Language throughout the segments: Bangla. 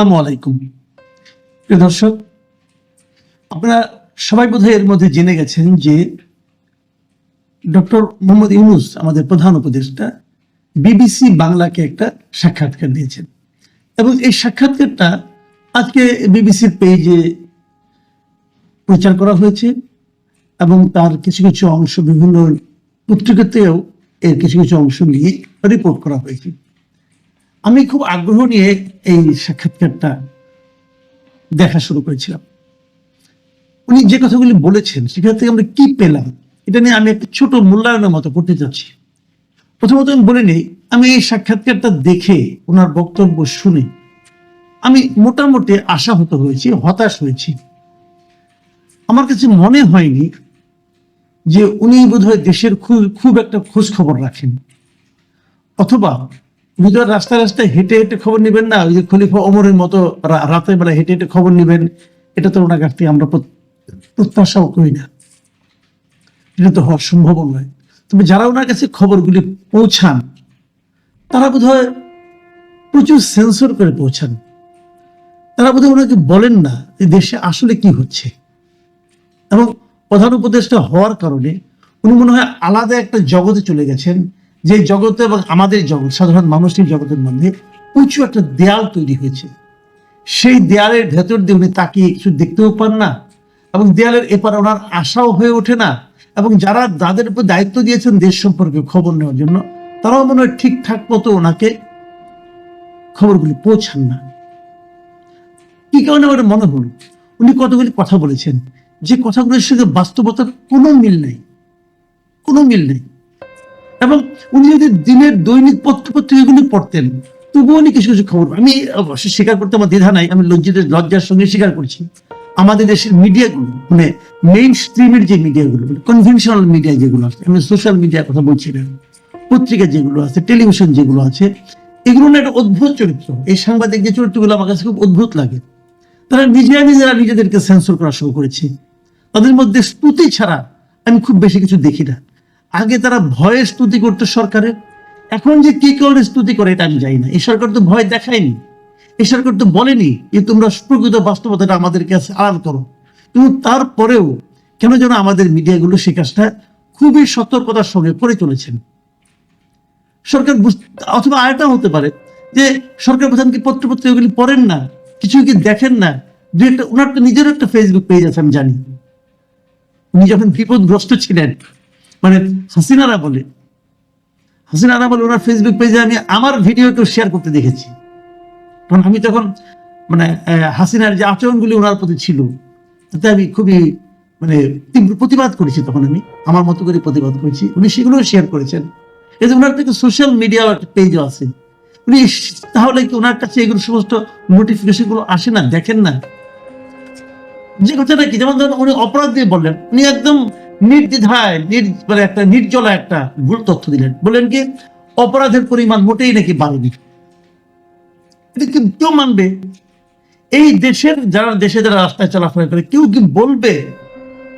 আসসালামু আলাইকুম। প্রিয় দর্শক, আপনারা সবাই বোধহয় এর মধ্যে জেনে গেছেন যে ডক্টর মোহাম্মদ ইউনুস, আমাদের প্রধান উপদেষ্টা, বিবিসি বাংলাকে একটা সাক্ষাৎকার দিয়েছেন। এবং এই সাক্ষাৎকারটা আজকে বিবিসির পেজে প্রচার করা হয়েছে এবং তার কিছু কিছু অংশ বিভিন্ন পত্রিকাতেও এর কিছু কিছু অংশ নিয়ে রিপোর্ট করা হয়েছে। আমি খুব আগ্রহ নিয়ে এই সাক্ষাৎকারটা দেখা শুরু করেছিলাম। উনি যে কথাগুলি বলেছেন, সেখান থেকে আমরা কি পেলাম, এটা নিয়ে আমি একটা ছোট মূল্যায়নের মতো করতে চাচ্ছি প্রথমত আমি বলে নিই, আমি এই সাক্ষাৎকারটা দেখে ওনার বক্তব্য শুনে আমি মোটামুটি আশাহত হয়েছি, হতাশ হয়েছি। আমার কাছে মনে হয়নি যে উনি বোধহয় দেশের খুব খুব একটা খোঁজ খবর রাখেন, অথবা আর রাস্তায় রাস্তায় হেঁটে হেঁটে খবর নেবেন না, ওই যে খলিফা ওমরের মতো রাতের বেলা হেঁটে হেঁটে খবর নেবেন, এটা তো ওনার কাছ থেকে আমরা প্রত্যাশাও করি না। এটা তো হওয়ার সম্ভব নয়। তবে যারা ওনার কাছে খবরগুলি পৌঁছান, তারা বোধহয় প্রচুর সেন্সর করে পৌঁছান। তারা বোধহয় ওনাকে বলেন না যে দেশে আসলে কি হচ্ছে। এবং প্রধান উপদেষ্টা হওয়ার কারণে উনি মনে হয় আলাদা একটা জগতে চলে গেছেন যে জগতে এবং আমাদের জগৎ, সাধারণ মানুষের জগতের মধ্যে উঁচু একটা দেয়াল তৈরি হয়েছে। সেই দেয়ালের ভেতর দিয়ে উনি তাকিয়ে কিছু দেখতেও পান না এবং দেয়ালের এপারে ওনার আশাও হয়ে ওঠে না এবং যারা যাদের উপর দায়িত্ব দিয়েছেন দেশ সম্পর্কে খবর নেওয়ার জন্য, তারাও মনে হয় ঠিকঠাক মতো ওনাকে খবরগুলি পৌঁছান না। কি কারণে আমার মনে হল? উনি কতগুলি কথা বলেছেন, যে কথাগুলোর সঙ্গে বাস্তবতার কোনো মিল নেই। কোনো মিল নেই। এবং উনি যদি দিনের দৈনিক পত্র পত্রিকাগুলি পড়তেন, তবুও উনি কিছু কিছু খবর আমি অবশ্যই স্বীকার করতে আমার দ্বিধা নাই, আমি লজ্জিত লজ্জার সঙ্গে স্বীকার করছি। আমাদের দেশের মিডিয়াগুলো মানে মেইন স্ট্রিমের যে মিডিয়াগুলো মানে কনভেনশনাল মিডিয়া যেগুলো আছে, আমি সোশ্যাল মিডিয়ার কথা বলছি না, পত্রিকা যেগুলো আছে টেলিভিশন যেগুলো আছে, এগুলো না একটা অদ্ভুত চরিত্র। এই সাংবাদিক যে চরিত্রগুলো আমার কাছে খুব অদ্ভুত লাগে। তারা নিজেরা নিজেরা নিজেদেরকে সেন্সর করা শুরু করেছে। তাদের মধ্যে স্তুতি ছাড়া আমি খুব বেশি কিছু দেখি না। আগে তারা ভয়ে স্তুতি করতো সরকারের এখন যে কি কারণে স্তুতি করে এটা আমি জানি না। এই সরকার তো ভয় দেখায়নি। এই সরকার তো বলেনি যে তোমরা প্রকৃত বাস্তবতাটা আমাদের কাছে আড়াল করো। কিন্তু তারপরেও কেন যেন আমাদের মিডিয়াগুলো সেই কাজটা খুবই সতর্কতার সঙ্গে করে চলেছেন। সরকার অথবা আরেকটা হতে পারে যে সরকার প্রধান কি পত্রপত্র পত্রিকাগুলি পড়েন না কিছু কি দেখেন না। দু একটা, ওনার তো নিজেরও একটা ফেসবুক পেজ আছে, আমি জানি। উনি যখন বিপদগ্রস্ত ছিলেন মানে হাসিনারা বলে হাসিনারা বলে, ওনার ফেসবুক পেজে আমি আমার ভিডিও কেউ শেয়ার করতে দেখেছি। কারণ আমি তখন মানে হাসিনার যে আচরণগুলি ওনার প্রতি ছিল, তাতে আমি খুবই মানে তীব্র প্রতিবাদ করেছি তখন আমি, আমার মতো করে প্রতিবাদ করেছি। উনি সেগুলো শেয়ার করেছেন। যে ওনার থেকে সোশ্যাল মিডিয়া একটা পেজও আছে, উনি তাহলে কি ওনার কাছে এগুলো সমস্ত নোটিফিকেশনগুলো আসে না, দেখেন না? যে কথাটা কি, যেমন ধরেন উনি অপরাধ দিয়ে বললেন, উনি একদম নির্দ্বিধায়, নির মানে একটা নির্জলা একটা ভুল তথ্য দিলেন। বললেন কি, অপরাধের পরিমাণ মোটেই নাকি বাড়েনি। এটা কেউ মানবে? এই দেশের যারা, দেশে যারা রাস্তায় চলাফেরা করে, কেউ কি বলবে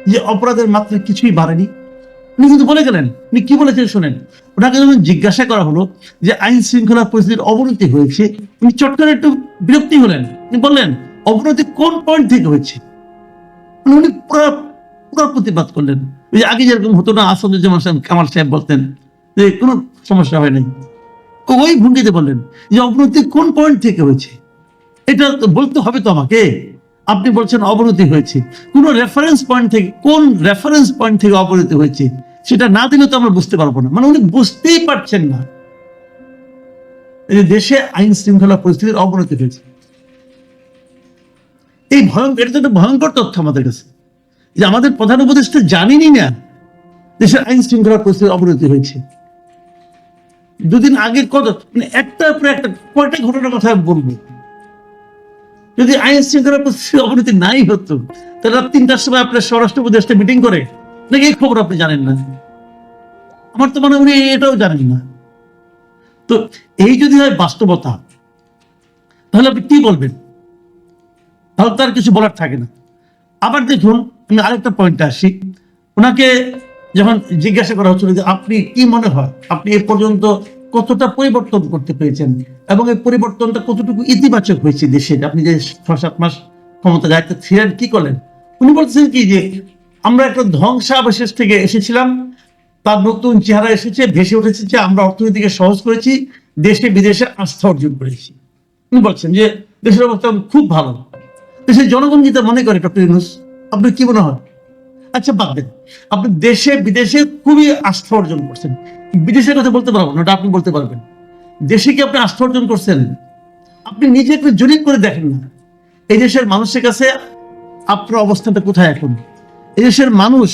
যে অপরাধের মাত্রা কিছুই বাড়েনি? উনি কিন্তু বলে গেলেন, উনি কি বলেছেন শোনেন? ওনাকে যখন জিজ্ঞাসা করা হলো যে আইন শৃঙ্খলা পরিস্থিতির অবনতি হয়েছে, উনি চট করে একটু বিরক্তি হলেন। উনি বললেন, অবনতি কোন পয়েন্ট থেকে হয়েছে? মানে উনি পুরো পুরো প্রতিবাদ করলেন? ওই আগে যেরকম হতো না আসাদুজ্জামান সাহেব কামাল সাহেব বলতেন, যে কোনো সমস্যা হয় নাই। ওই ভঙ্গিতে বললেন যে অবনতি কোন পয়েন্ট থেকে হয়েছে? এটা বলতে হবে তো আমাকে। আপনি বলছেন অবনতি হয়েছে। কোন রেফারেন্স পয়েন্ট থেকে, কোন রেফারেন্স পয়েন্ট থেকে অবনতি হয়েছে, সেটা না দিলে তো আমরা বুঝতে পারব না। মানে উনি বুঝতেই পারছেন না। দেশে আইন শৃঙ্খলা পরিস্থিতির অবনতি হয়েছে। এই ভয়ঙ্কর, এটা তো ভয়ঙ্কর তথ্য আমাদের কাছে। যে আমাদের প্রধান উপদেষ্টা জানেনই না দেশের আইন শৃঙ্খলা পরিস্থিতির অবনতি হয়েছে। দুদিন আগে কত মানে একটার পর একটা কয়টা ঘটনার কথা বলব। যদি আইন শৃঙ্খলা পরিস্থিতির অবনতি নাই হতো, তাহলে রাত তিনটার সময় আপনার স্বরাষ্ট্র উপদেষ্টা মিটিং করে, নাকি এই খবর আপনি জানেন না? আমার তো মনে হয় উনি এটাও জানেন না। তো এই যদি হয় বাস্তবতা, তাহলে আপনি কি বলবেন? তাহলে তার কিছু বলার থাকে না। আবার দেখুন আমি আরেকটা পয়েন্টে আসি। ওনাকে যখন জিজ্ঞাসা করা হচ্ছিল যে আপনি কি মনে হয়, আপনি এ পর্যন্ত কতটা পরিবর্তন করতে পেরেছেন এবং এই পরিবর্তনটা কতটুকু ইতিবাচক হয়েছে দেশের আপনি যে ছ সাত মাস ক্ষমতা দায়িত্ব ছিলেন, কি করলেন? উনি বলছেন কি যে, আমরা একটা ধ্বংসাবশেষ থেকে এসেছিলাম, তার নতুন চেহারা এসেছে, ভেসে উঠেছে, যে আমরা অর্থনীতিকে সহজ করেছি, দেশে বিদেশে আস্থা অর্জন করেছি। উনি বলছেন যে, দেশের অবস্থা খুব ভালো। দেশের জনগণ যেটা মনে করে, ডক্টর ইউনুস? আপনার কি মনে হয়? আচ্ছা বাদ দেন। আপনি দেশে, বিদেশে খুবই আস্থা অর্জন করছেন। বিদেশের কথা বলতে পারব না, ওটা আপনি বলতে পারবেন। দেশে কি আপনি আস্থা অর্জন করছেন? আপনি নিজে একটু জরিপ করে দেখেন না। এই দেশের মানুষের কাছে আপনার অবস্থানটা কোথায় এখন? এই দেশের মানুষ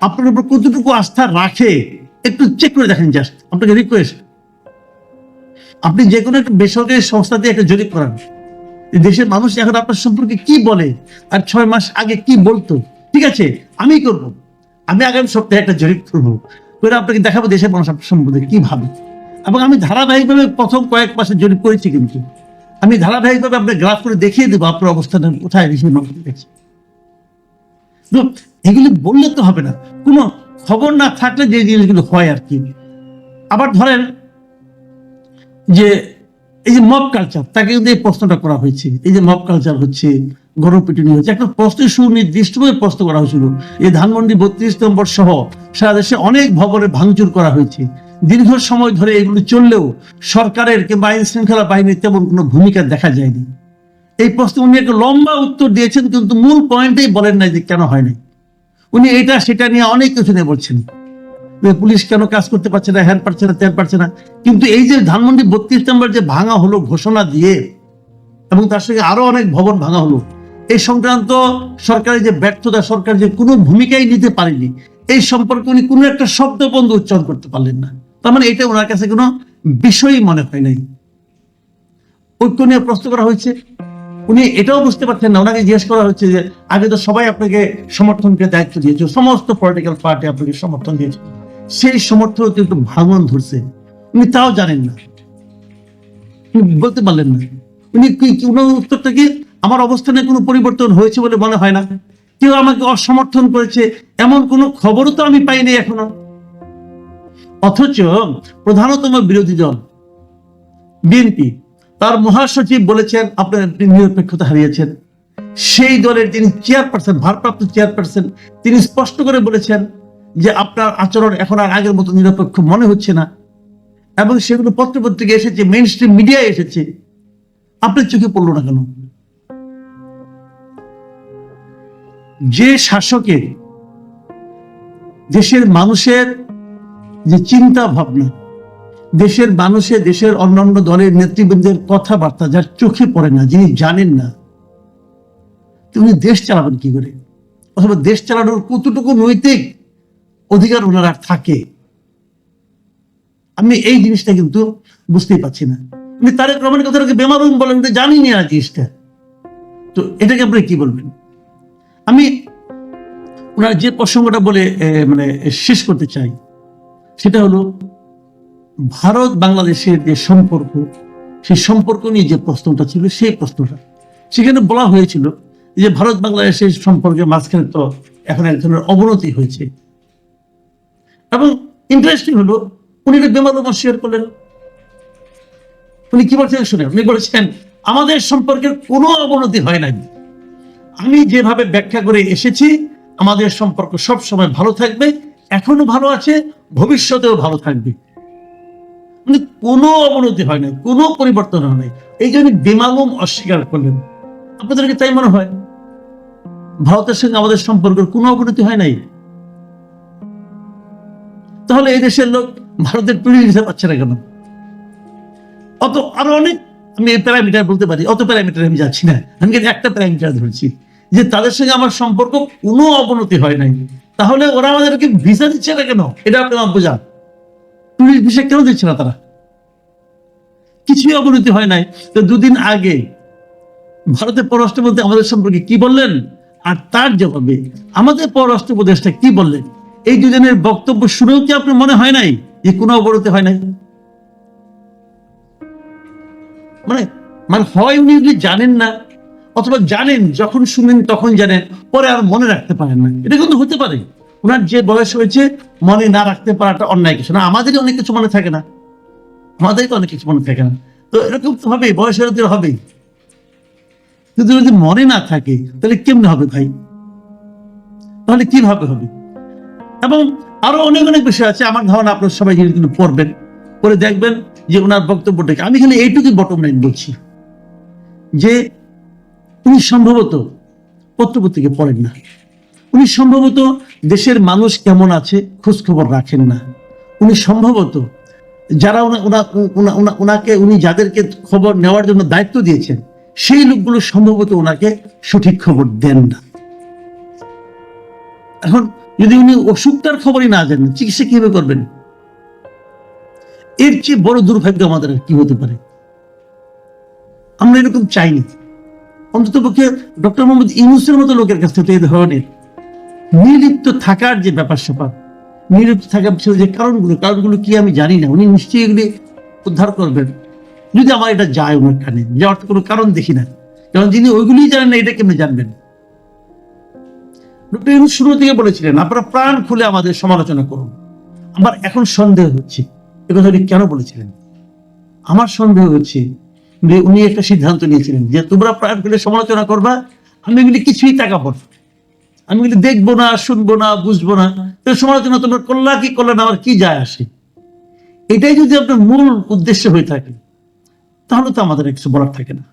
আপনার উপর কতটুকু আস্থা রাখে, একটু চেক করে দেখেন জাস্ট আপনাকে রিকোয়েস্ট আপনি যে কোনো একটা বেসরকারি সংস্থা দিয়ে একটা জরিপ করান। দেশের মানুষ এখন আপনার সম্পর্কে কি বলে, আর ছয় মাস আগে কি বলতো, ঠিক আছে? আমি করব। আমি আগামী সপ্তাহে একটা জরিপ করব। করে আপনাকে দেখাবো দেশের মানুষ আপনার সম্পর্কে কি ভাবে। এবং আমি ধারাবাহিকভাবে প্রথম কয়েক মাসে জরিপ করেছি কিন্তু। আমি ধারাবাহিকভাবে আপনার গ্রাফ করে দেখিয়ে দেবো আপনার অবস্থান কোথায় দেশের মানুষ দেখছে। তো এগুলি বললে তো হবে না। কোনো খবর না থাকলে যে জিনিসগুলো হয় আর কি। আবার ধরেন যে এই যে মব কালচার তাকে কিন্তু এই প্রশ্নটা করা হয়েছে। এই যে মব কালচার হচ্ছে গণপিটুনি হচ্ছে, একটা প্রশ্ন, সুনির্দিষ্টভাবে প্রশ্ন করা হয়েছিল। এই ধানমন্ডি বত্রিশ নম্বর সহ সারা দেশে অনেক ভবনে ভাঙচুর করা হয়েছে। দীর্ঘ সময় ধরে এগুলো চললেও সরকারের কিংবা আইন শৃঙ্খলা বাহিনীর তেমন কোনো ভূমিকা দেখা যায়নি। এই প্রশ্নে উনি একটা লম্বা উত্তর দিয়েছেন, কিন্তু মূল পয়েন্টেই বলেন নাই যে কেন হয়নি উনি এটা, সেটা নিয়ে অনেক কিছু নিয়ে বলছেন। পুলিশ কেন কাজ করতে পারছে না হ্যান পারছে না ত্যান পারছে না? কিন্তু এই যে ধানমন্ডি বত্রিশ নম্বর যে ভাঙা হলো ঘোষণা দিয়ে, এবং তার সঙ্গে আরও অনেক ভবন ভাঙা হলো, এই সংক্রান্ত সরকারের যে ব্যর্থতা, সরকার যে কোনো ভূমিকাই নিতে পারেনি, এই সম্পর্কে উনি কোনো একটা শব্দ বন্ধ উচ্চারণ করতে পারলেন না। তার মানে এটা ওনার কাছে কোনো বিষয়ই মনে হয় নাই। ঐক্য নিয়ে প্রশ্ন করা হয়েছে। উনি এটাও বুঝতে পারছেন না, ওনাকে জিজ্ঞেস করা হচ্ছে যে, আগে তো সবাই আপনাকে সমর্থন করে দায়িত্ব দিয়েছে, সমস্ত পলিটিক্যাল পার্টি আপনাকে সমর্থন দিয়েছে। সেই সমর্থন কিন্তু ভাঙন ধরছে। উনি তাও জানেন না। উনি বলতে পারলেন না। উনি কি- উত্তরটা কি, আমার অবস্থানে কোনো পরিবর্তন হয়েছে বলে মনে হয় না। কেউ আমাকে অসমর্থন করেছে, এমন কোনো খবরও তো আমি পাইনি এখনও। অথচ প্রধানতম বিরোধী দল, বিএনপি, তার মহাসচিব বলেছেন, আপনার নিরপেক্ষতা হারিয়েছেন। সেই দলের যিনি চেয়ারপারসন ভারপ্রাপ্ত চেয়ারপারসন তিনি স্পষ্ট করে বলেছেন যে আপনার আচরণ এখন আর আগের মতো নিরপেক্ষ মনে হচ্ছে না। এবং সেগুলো পত্রপত্রিকা এসেছে মেইন স্ট্রিম মিডিয়ায় এসেছে। আপনার চোখে পড়ল না কেন? যে শাসকের দেশের মানুষের যে চিন্তা ভাবনা দেশের মানুষে দেশের অন্যান্য দলের নেতৃবৃন্দের কথাবার্তা যার চোখে পড়ে না, যিনি জানেন না, তিনি দেশ চালাবেন কি করে? অথবা দেশ চালানোর কতটুকু নৈতিক অধিকার ওনার আর থাকে। আমি এই জিনিসটা কিন্তু বুঝতেই পারছি না। উনি তারেক রহমানের কথাটাকে বেমারুম বলেন যে জানি না জিনিসটা। তো এটাকে আপনি কি বলবেন? আমি ওনার যে প্রসঙ্গটা বলে মানে শেষ করতে চাই, সেটা হলো ভারত বাংলাদেশের যে সম্পর্ক, সেই সম্পর্ক নিয়ে যে প্রশ্নটা ছিল, সেই প্রশ্নটা। সেখানে বলা হয়েছিল যে ভারত বাংলাদেশের সম্পর্কে মাঝখানে তো এখন এক ধরনের অবনতি হয়েছে। এবং ইন্টারেস্টিং হলো, উনি এটা বেমালুম অস্বীকার করলেন। উনি কি বলছেন শুনে, উনি বলেছেন, আমাদের সম্পর্কের কোনো অবনতি হয় নাই। আমি যেভাবে ব্যাখ্যা করে এসেছি, আমাদের সম্পর্ক সব সময় ভালো থাকবে, এখনও ভালো আছে, ভবিষ্যতেও ভালো থাকবে। মানে কোনো অবনতি হয় নাই, কোনো পরিবর্তন হয় নাই। এই জন্য বেমালুম অস্বীকার করলেন। আপনাদেরকে তাই মনে হয়? ভারতের সঙ্গে আমাদের সম্পর্কের কোনো অবনতি হয় নাই? তাহলে এই দেশের লোক ভারতের টুরি ভিসা পাচ্ছে না কেন? অত আরও অনেক, আমি এই প্যারামিটার বলতে পারি, অত প্যারামিটার আমি যাচ্ছি না। আমি কিন্তু একটা প্যারামিটার ধরছি যে তাদের সঙ্গে আমার সম্পর্ক কোনো অবনতি হয় নাই। তাহলে ওরা আমাদেরকে ভিসা দিচ্ছে না কেন? এটা আপনি আমার বোঝান। টুরিস্ট ভিসা কেন দিচ্ছে না তারা? কিছুই অবনতি হয় নাই। তো দুদিন আগে ভারতের পররাষ্ট্রমন্ত্রী আমাদের সম্পর্কে কি বললেন? আর তার জবাবে আমাদের পররাষ্ট্র উপদেষ্টা কি বললেন? এই দুজনের বক্তব্য শুনেও কি আপনার মনে হয় নাই যে কোনো অবনতি হয় নাই? মানে মানে হয় উনি এগুলি জানেন না, অথবা জানেন, যখন শুনেন তখন জানেন, পরে আর মনে রাখতে পারেন না। এটা কিন্তু হতে পারে। ওনার যে বয়স হয়েছে, মনে না রাখতে পারাটা অন্যায় কিছু না। আমাদের অনেক কিছু মনে থাকে না। আমাদেরকে অনেক কিছু মনে থাকে না। তো এরকম তো হবে বয়সের তো হবেই। কিন্তু যদি মনে না থাকে, তাহলে কেমনে হবে ভাই? তাহলে কীভাবে হবে? এবং আরও অনেক অনেক বিষয় আছে। আমার ধারণা আপনার সবাই কিন্তু পড়বেন পরে দেখবেন যে ওনার বক্তব্যটাকে আমি খালি এইটুকুই বটম লাইন বলছি যে উনি সম্ভবত পত্রপত্রিকা পড়েন না। উনি সম্ভবত দেশের মানুষ কেমন আছে খোঁজ খবর রাখেন না। উনি সম্ভবত যারা ওনা- ওনা- ওনা- ওনা- ওনাকে, উনি যাদেরকে খবর নেওয়ার জন্য দায়িত্ব দিয়েছেন, সেই লোকগুলো সম্ভবত ওনাকে সঠিক খবর দেন না। এখন যদি উনি অসুখটার খবরই না জানেন, চিকিৎসা কীভাবে করবেন? এর চেয়ে বড় দুর্ভাগ্য আমাদের কি হতে পারে? আমরা এরকম চাইনি। অন্তত পক্ষে ডক্টর মোহাম্মদ ইউনুসের মতো লোকের কাছ থেকে এই ধরনের নির্লিপ্ত থাকার যে ব্যাপার স্যাপার নির্লিপ্ত থাকার পিছনে যে কারণগুলো কারণগুলো কি আমি জানি না, উনি নিশ্চয়ই এগুলি উদ্ধার করবেন। যদি আমার এটা যায় ওনার কানে, যাওয়ার তো কোনো কারণ দেখি না। কারণ যিনি ওইগুলি জানেন না, এটা কেমনি জানবেন? ডক্টর শুরু থেকে বলেছিলেন, আপনারা প্রাণ খুলে আমাদের সমালোচনা করুন। আমার এখন সন্দেহ হচ্ছে, এ কথা উনি কেন বলেছিলেন? আমার সন্দেহ হচ্ছে যে উনি একটা সিদ্ধান্ত নিয়েছিলেন যে তোমরা প্রাণ খুলে সমালোচনা করবা, আমি এগুলি কিছুই টাকা পড়ব আমি কিন্তু দেখব না, শুনব না, বুঝব না। তো সমালোচনা তোমরা করলা কি করলে না, আমার কি যায় আসে? এটাই যদি আপনার মূল উদ্দেশ্য হয়ে থাকে, তাহলে তো আমাদের কিছু বলার থাকে না।